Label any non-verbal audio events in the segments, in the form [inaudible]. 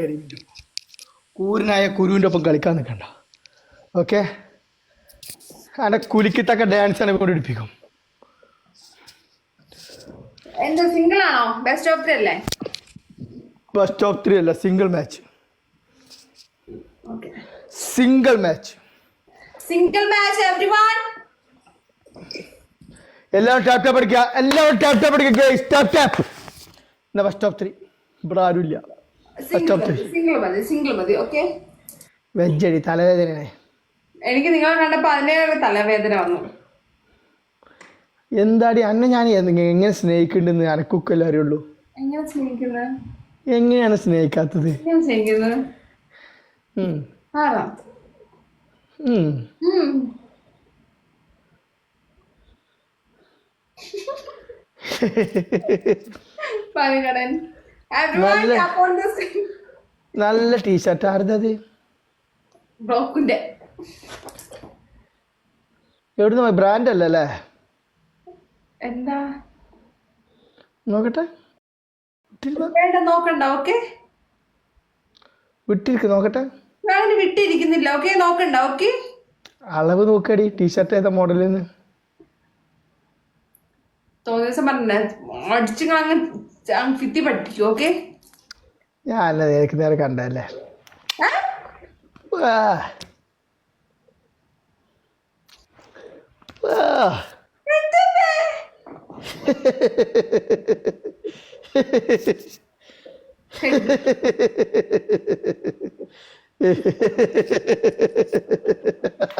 കരിമീൻ കൂരനായ കുരുവിന്റെ ഒപ്പം കളിക്കാൻ നിൽക്കണ്ട. ഓക്കെ അതിന്റെ കുലിക്കത്തക്ക ഡാൻസ് ആണ് കൊണ്ട് ഇടിപ്പിക്കും. എന്താ സിംഗിൾ ആണോ? ബെസ്റ്റ് ഓഫ് ത്രീ അല്ലേ? ബെസ്റ്റ് ഓഫ് ത്രീ അല്ല single match single match single match everyone എല്ലാവരും ടാപ്പ് ടാപ്പ് അടിക്കുക. എല്ലാവരും ടാപ്പ് ടാപ്പ് അടിക്കുക ഗേസ് ടാപ്പ് ടാപ്പ് എന്നാ ഫസ്റ്റ് ഓഫ് ത്രീ ഇവിടെ ആരുമില്ല. സിംഗിൾ മതി സിംഗിൾ മതി ഓക്കെ? വെജ് തലവേദന എനിക്ക് നിങ്ങളെ കണ്ടപ്പോ അതിന്റെ തലവേദന വന്നു. എന്താടി അന്നെ ഞാൻ എങ്ങനെ സ്നേഹിക്കുന്നുണ്ടെന്ന് അനക്കൊക്കെ അറിയുള്ളൂ എങ്ങനെ സ്നേഹിക്കുന്നത് എങ്ങനെയാണ് സ്നേഹിക്കാത്തത്? എങ്ങനെ [laughs] നല്ല-. നല്ല ടീഷർട്ട് ആരുന്നത് ബ്ലോക്കിന്റെ എവിടുന്ന് ബ്രാൻഡ് അല്ല അല്ലേ? എന്താ? നോക്കട്ടെ. നോക്കണ്ട ഓക്കെ വിട്ടിരിക്ക നോക്കട്ടെ. ഞാൻ വിട്ടിരിക്കുന്നില്ല ഓക്കെ നോക്കണ്ട ഓക്കെ അളവ് നോക്കടി ടീഷർട്ട് ഏതാ മോഡലിന്ന് തോന്നിയ ദിവസം പറഞ്ഞ അടിച്ചു ഫിത്തി പഠിപ്പിക്കും ഓക്കെ ഞാൻ അല്ല നേരക്ക് നേരെ കണ്ടല്ലേ വാ.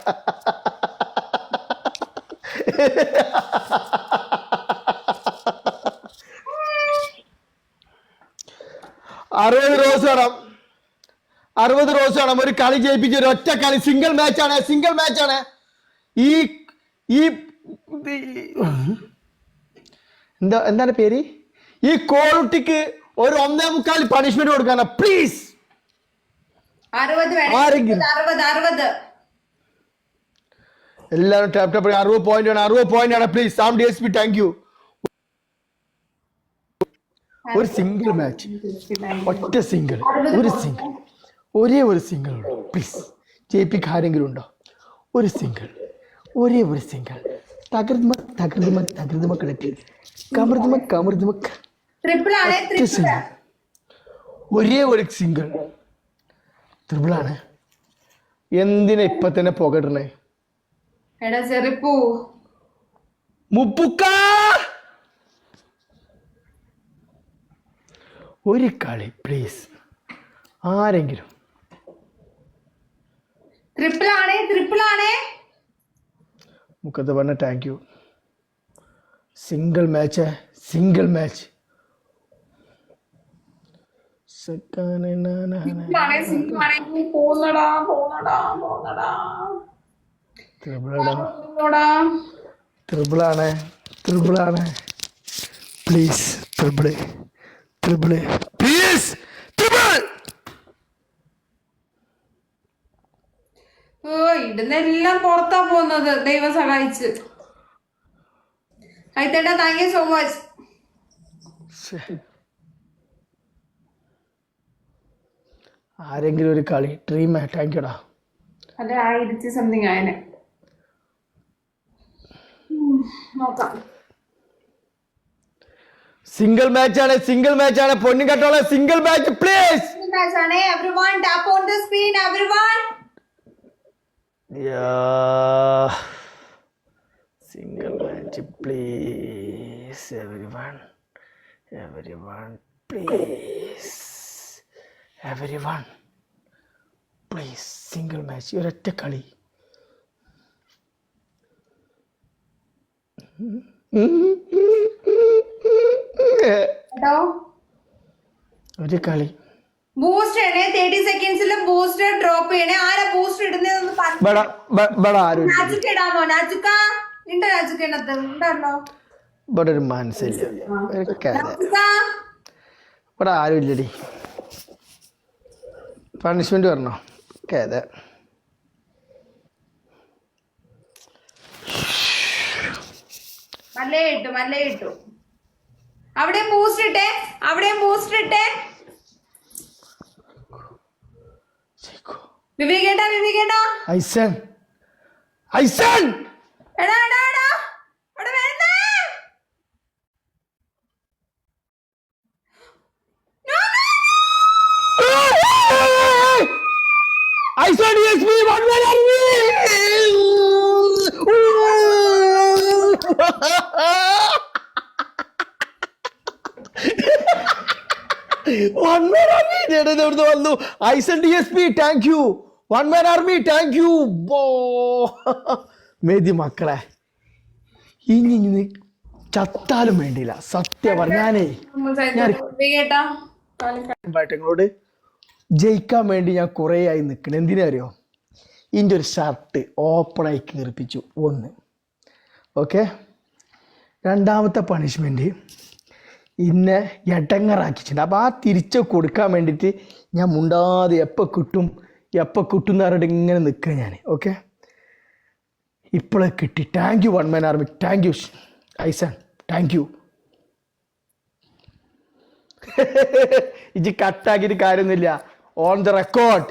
[laughs] വേണം. ഒരു കളി ജയിപ്പിച്ച് ഒരു ഒറ്റ കളി. സിംഗിൾ മാച്ചാണ്. സിംഗിൾ മാച്ചാണ്. ഈ ഈ എന്താ എന്താണ് പേര്? ഈ കോളുട്ടിക്ക് ഒരു ഒന്നേ മുക്കാൽ പണിഷ്മെന്റ് കൊടുക്കാന. പ്ലീസ് എല്ലാവരും ടാപ്പ് ടാപ്പ് അറുപത് പോയിന്റ് ആണ് അറുപത് പോയിന്റ് ആണ്. Please Sam D S P thank you ഒരു സിംഗിൾ മാച്ച് ഒറ്റ സിംഗിൾ ഒരു സിംഗിൾ ഒരേ ഒരു സിംഗിൾ ഉള്ളൂ. പ്ലീസ് ജയിപ്പിക്ക് ആരെങ്കിലും ഉണ്ടോ? ഒരു സിംഗിൾ ഒരേ ഒരു സിംഗിൾ തകർന്നുമ തകർന്നുമ തകർന്നുമ കിടക്കി കമർന്നുമ കമർന്നുമ ട്രിപ്പിൾ ആണ് ഒറ്റ സിംഗിൾ ഒരേ ഒരു സിംഗിൾ ത്രിബിളാണ് എന്തിനാ ഇപ്പൊ തന്നെ പുകടണേ എടാ ചെറുപ്പു മുപ്പുക്ക! ഒരു കളി പ്ലീസ് ആരെങ്കിലും ട്രിപ്പിൾ ആണ് ട്രിപ്പിൾ ആണ് മുക്കത്ത് പറഞ്ഞ thank you single match single match triple ആണ് സിംഗിൾ ആണ് പോന്നടാ പോന്നടാ പോന്നടാ. ത്രിബിളാണ് പോന്നടാ. ത്രിബിളാണ് ത്രിബിളാണ് please triple triple please triple ഓ ഇടുന്നെല്ലാം പുറത്താ പോകുന്നത്. ദൈവം സഹായിച്ച്. ഹൈത്തേട്ടാ താങ്ക് യു സോ മച്ച് ആരെങ്കിലും ഒരു കളി ഡ്രീം താങ്ക് യുടാ അതെ ആയിരത്തി സംതിങ് ആയനെ. നോക്കാം. സിംഗിൾ മാച്ച് ആണ് സിംഗിൾ മാച്ച് ആണ്. പൊന്നും കട്ടോളെ സിംഗിൾ മാച്ച് പ്ലീസ് മാച്ച് ആണ് every one tap on the screen every one single match please everyone everyone please everyone please single match ഒരൊറ്റ കളി കേട്ടോ ഒരു കളി ബൂസ്റ്റ് ഇടണേ തേർട്ടി സെക്കൻഡ്സിൽ ബൂസ്റ്റർ ഡ്രോപ്പ് ചെയ്യണേ. ആരാ ബൂസ്റ്റർ ഇടുന്നതെന്ന് പറഞ്ഞു ആരും ഇടാമോ ഉണ്ടല്ലോ ഇവിടെ ഒരു മനസ്സില്ല. ഇവിടെ ഇല്ലടി. പണിഷ്മെന്റ് പറഞ്ഞോ കഥ. മല്ലേ മല്ലേ ഇട്ടു. അവിടെ ബൂസ്റ്റ് ഇട്ടേ അവിടെയും ബൂസ്റ്റ് ഇട്ടേ. വിവേകേട്ടാ വിവേകേട്ടാ. ഐസൻ. ഐസൻ! എടാ എടാ എടാ. ഇവിടെ വരുന്നേ ഐസൻ S P one one man army എവിടുന്ന് വന്നു. ഐസൻ D S P thank you. One man army thank you ബോ മേതി മക്കളെ ഇനി ഇനി ചത്താലും വേണ്ടിയില്ല. സത്യം പറഞ്ഞാനേ ബാറ്റങ്ങളോട് ജയിക്കാൻ വേണ്ടി ഞാൻ കുറേ ആയി നിൽക്കണം എന്തിനാ അറിയോ? ഇതിന്റെ ഒരു ഷർട്ട് ഓപ്പണായി കീർപ്പിച്ചു ഒന്ന്. ഓക്കെ രണ്ടാമത്തെ പണിഷ്മെന്റ് ഇന്നെ എടങ്ങറാക്കിച്ചിട്ടുണ്ട് അപ്പോൾ ആ തിരിച്ചു കൊടുക്കാൻ വേണ്ടിയിട്ട് ഞാൻ മുണ്ടാതെ എപ്പോൾ കിട്ടും? എപ്പോൾ കുട്ടുന്നാരോട് ഇങ്ങനെ നിൽക്കുക ഞാൻ ഓക്കെ ഇപ്പോഴേ കിട്ടി. Thank you one man army thank you Aison thank you ഇജ് കട്ടാക്കിയിട്ട് കാര്യമൊന്നുമില്ല. ഓൺ ദ റെക്കോർഡ്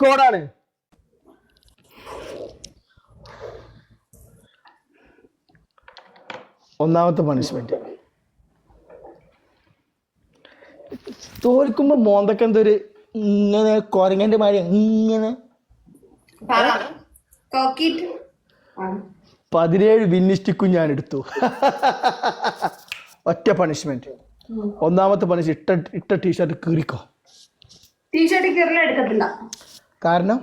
റെക്കോർഡാണ് ഒന്നാമത്തെ പണിഷ്മെന്റ് തോൽക്കുമ്പോ മോന്തൊക്കെ എന്തൊരു ഇങ്ങനെ കൊരങ്ങന്റെ മാതിരി ഇങ്ങനെ. പതിനേഴ് വിന്നിസ്റ്റിക്കും ഞാൻ എടുത്തു [laughs] ഒറ്റ പണിഷ്മെന്റ് ഒന്നാമത്തെ പണിഷ് ഇട്ട ഇട്ട ടീഷർട്ട് കീറിക്കോ. ടീഷർട്ട് കീറില്ല എടുക്കത്തില്ല. കാരണം?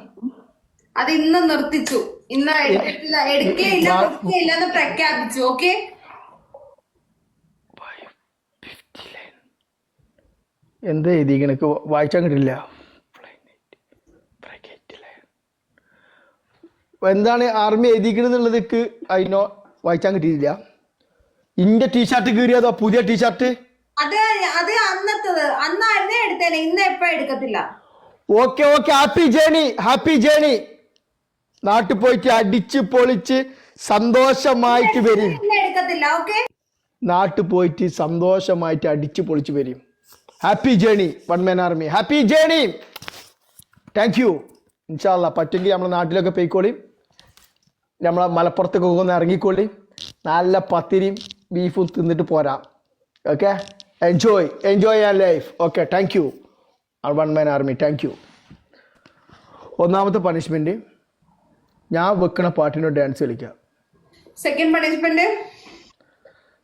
അത് ഇന്ന് നിർത്തിച്ചു. ഇന്ന് എടുക്കില്ല എടുക്കുകയില്ല കൊടുക്കുകയില്ല പ്രഖ്യാപിച്ചു. ഓക്കെ? എന്താ എഴുതി എനിക്ക് വായിച്ചാൽ കിട്ടില്ല എന്താണ് ആർമി എഴുതിക്കണെന്നുള്ളതൊക്കെ അതിനോ വായിച്ചാൻ കിട്ടിയില്ല ഇന്റെ ടീഷർട്ട് കീറിയതോ പുതിയ ടീഷർട്ട് അത് അത് അന്നത്തത്. അന്നായിരുന്നേ എടുത്തേനെ. ഇന്ന് എപ്പോ എടുക്കത്തില്ല. Okay okay happy journey happy journey നാട്ടിൽ പോയിട്ട് അടിച്ച് പൊളിച്ച് സന്തോഷമായിട്ട് വരും. ഇന്ന് എടുക്കത്തില്ല ഓക്കെ നാട്ടിൽ പോയിട്ട് സന്തോഷമായിട്ട് അടിച്ച് പൊളിച്ച് വരും. Happy journey one man army happy journey thank you ഇൻഷാല്ല പറ്റുമെങ്കിൽ നമ്മളെ നാട്ടിലൊക്കെ പോയിക്കോളി. നമ്മളെ മലപ്പുറത്തൊക്കെ ഒന്ന് ഇറങ്ങിക്കോളി. നല്ല പത്തിരിയും ബീഫും തിന്നിട്ട് പോരാ. Okay enjoy enjoy an life okay thank you one man army thank you ഒന്നാമത്തെ പണിഷ്മെന്റ് ഞാൻ വെക്കണ പാട്ടിനോട് ഡാൻസ് കളിക്കാം. സെക്കൻഡ് പണിഷ്മെന്റ്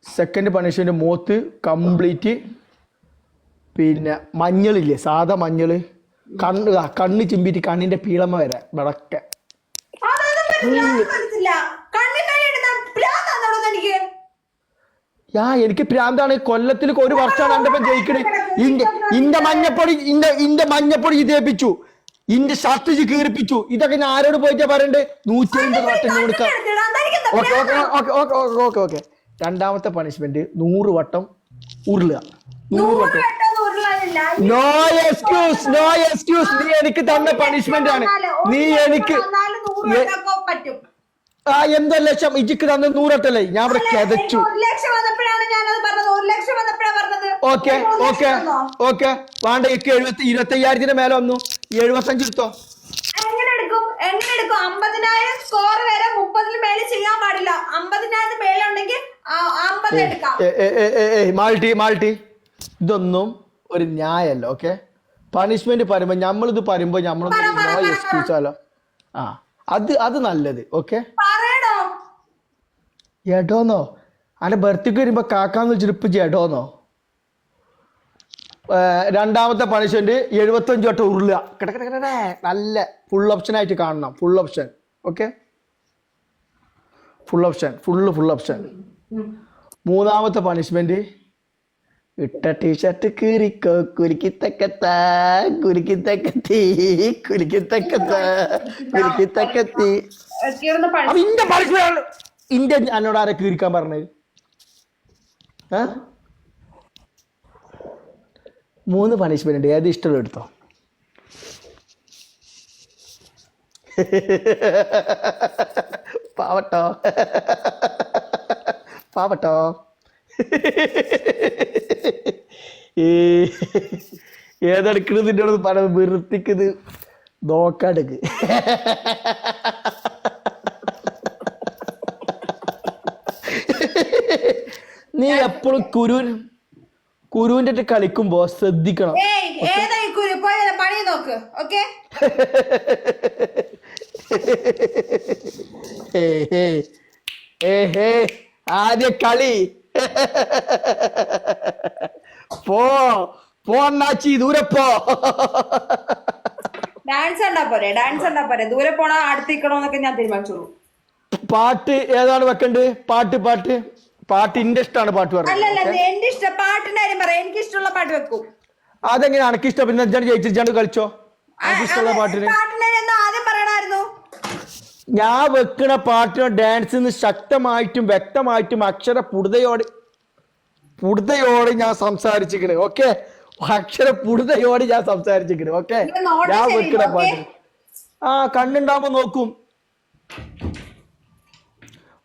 സെക്കൻഡ് പണിഷ്മെന്റ് മൂത്ത് കംപ്ലീറ്റ് പിന്നെ മഞ്ഞളില്ലേ സാധാ മഞ്ഞൾ. കണ്ണ് കണ്ണ് ചിമ്പിട്ട് കണ്ണിന്റെ പീളമ വരെ വിളക്കെ യാ എനിക്ക് പ്രാന്താണ്. കൊല്ലത്തിൽ ഒരു വർഷമാണ് എന്റെ ഇപ്പം ജയിക്കണേ. ഇന്റെ ഇന്റെ മഞ്ഞപ്പൊടി ഇന്റെ ഇന്റെ മഞ്ഞപ്പൊടി ഇതേപ്പിച്ചു ഇന്റെ ഷർട്ട് കീറിപ്പിച്ചു. ഇതൊക്കെ ഞാൻ ആരോട് പോയിട്ടാ പറയണ്ടേ? നൂറ്റി അമ്പത് വട്ടം കൊടുക്കാം. Okay okay okay okay okay okay okay. രണ്ടാമത്തെ പണിഷ്മെന്റ് നൂറ് വട്ടം ഉരുളുക. നൂറ് വട്ടം. നോ എക്സ്ക്യൂസ് നോ എക്സ്ക്യൂസ് നീ എനിക്ക് തന്ന പണിഷ്മെന്റ് ആണ്. നീ എനിക്ക് ആ എന്താ ലക്ഷം? ഇജിക്ക് തന്ന നൂറട്ടല്ലേ? ഞാൻ ഇവിടെ കിതച്ചു. Okay okay? ഓക്കെ. വേണ്ട എനിക്ക് എഴുപത്തി ഇരുപത്തി അയ്യായിരത്തിന്റെ മേലെ വന്നു. എഴുപത്തഞ്ച് എടുത്തോ? എങ്ങനെ എടുക്കും? അമ്പതിനായിരം സ്കോർ വരെ മുപ്പതിന് മേലെ ചെയ്യാൻ പാടില്ല. മേലെ ഉണ്ടെങ്കിൽ അമ്പത് എടുക്കാം. മാൾട്ടി മാൾട്ടി. ഇതൊന്നും ഒരു ന്യായമല്ല ഓക്കെ പണിഷ്മെന്റ് പറയുമ്പോ നമ്മളിത് പറയുമ്പോ നമ്മളൊന്നും നോ എക്സ്ക്യൂസാലോ? ആ അത് അത് നല്ലത് ഓക്കെ എടോന്നോ അന്റെ ബർത്ത്ക്ക് വരുമ്പോ കാക്കാന്ന് വെച്ചിട്ട് ഇപ്പൊ ജഡോന്നോ? രണ്ടാമത്തെ പണിഷ്മെന്റ് എഴുപത്തഞ്ച് വട്ടം ഉരുളുക. നല്ല ഫുൾ ഓപ്ഷൻ ആയിട്ട് കാണണം. Full option okay full option full full option മൂന്നാമത്തെ പണിഷ്മെന്റ് ഇട്ട ടീഷർട്ട് കീറിക്കോ കുലുക്കിത്തക്കത്ത കുലുക്കിത്തക്കത്തി കുലുക്കിത്തക്കത്ത കുലുക്കിത്തക്കത്തി. ഇന്റെ ഇന്റെ എന്നോട് ആരെ കീറിക്കാൻ പറഞ്ഞത്? മൂന്ന് പണിഷ്മെന്റ് ഉണ്ട്. ഏത് ഇഷ്ടമുള്ള എടുത്തോ? പാവട്ടോ. പാവട്ടോ. ഏതെടുക്കണത് അടുത്ത് പല വൃത്തിക്കത് നോക്കാടുക്ക് നീ എപ്പോഴും കുരു കുരുവിന്റെ അടുത്ത് കളിക്കുമ്പോ ശ്രദ്ധിക്കണം. പണി നോക്ക് ഓക്കെ? ഹേ, ഹേ. ഏ, ഹേ. ആദ്യ കളി. [laughs] പോ പോ അണ്ണാച്ചി ദൂരെ പോ. ഡാൻസ് ഉണ്ടാ പോരെ ഡാൻസ് ഉണ്ടാ പോരെ. ദൂരെ പോണോ അടുത്തിക്കണോന്നൊക്കെ ഞാൻ തീരുമാനിച്ചോളൂ. പാട്ട് ഏതാണ് വെക്കണ്ട്? പാട്ട് പാട്ട്. പാട്ട് എന്റെ ഇഷ്ടമാണ് പാട്ട് അല്ലല്ല പറഞ്ഞത് എന്റെ ഇഷ്ടം പാട്ടിന്റെ കാര്യം പറയാം. എനിക്ക് ഇഷ്ടമുള്ള പാട്ട് വെക്കും. അതെങ്ങനെ എനിക്ക് ഇഷ്ടം. പിന്നെ ജയിച്ചിട്ട് ജയിച്ചിട്ടാണ് കളിച്ചോ? പാട്ടിന്. പാട്ടിന്റെ കാര്യം ആദ്യം പറയണമായിരുന്നു. ഞാൻ വെക്കണ പാട്ടിനോ ഡാൻസിന് ശക്തമായിട്ടും വ്യക്തമായിട്ടും അക്ഷര പുടുതയോടെ പുടുതയോടെ ഞാൻ സംസാരിച്ചിക്കണ് ഓക്കെ അക്ഷര പുടുതയോടെ ഞാൻ സംസാരിച്ചിക്കണ് ഓക്കെ ഞാൻ വെക്കുന്ന വെക്കണ? പാട്ട്. ആ കണ്ണുണ്ടാവുമ്പോ നോക്കും.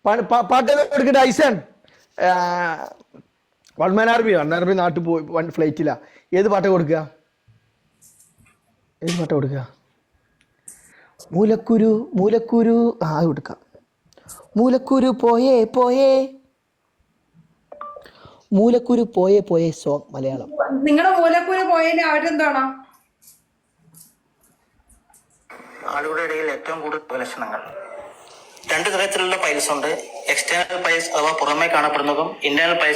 പാട്ട് എടുക്കട്ടെ B one R army army നാട്ടിൽ പോയി വൺ ഫ്ലൈറ്റിലാ ഏത് പാട്ട് കൊടുക്കുക ഏത് പാട്ട് കൊടുക്കുക മൂലക്കുരു മൂലക്കുരു ആ കൊടുക്കാം. മൂലക്കുരു പോയേ പോയേ. മൂലക്കുരു പോയേ പോയേ സോങ് മലയാളം. നിങ്ങളുടെ മൂലക്കുരു പോയതിന് അവരെന്താണോ ആളുകളുടെ ഇടയിൽ ഏറ്റവും കൂടുതൽ ലക്ഷണങ്ങൾ രണ്ട് തരത്തിലുള്ള പൈൽസ് ഉണ്ട്. എക്സ്റ്റേണൽ പൈൽസ് അഥവാ പുറമേ കാണപ്പെടുന്നതും ഇന്റേണൽ പൈൽസ്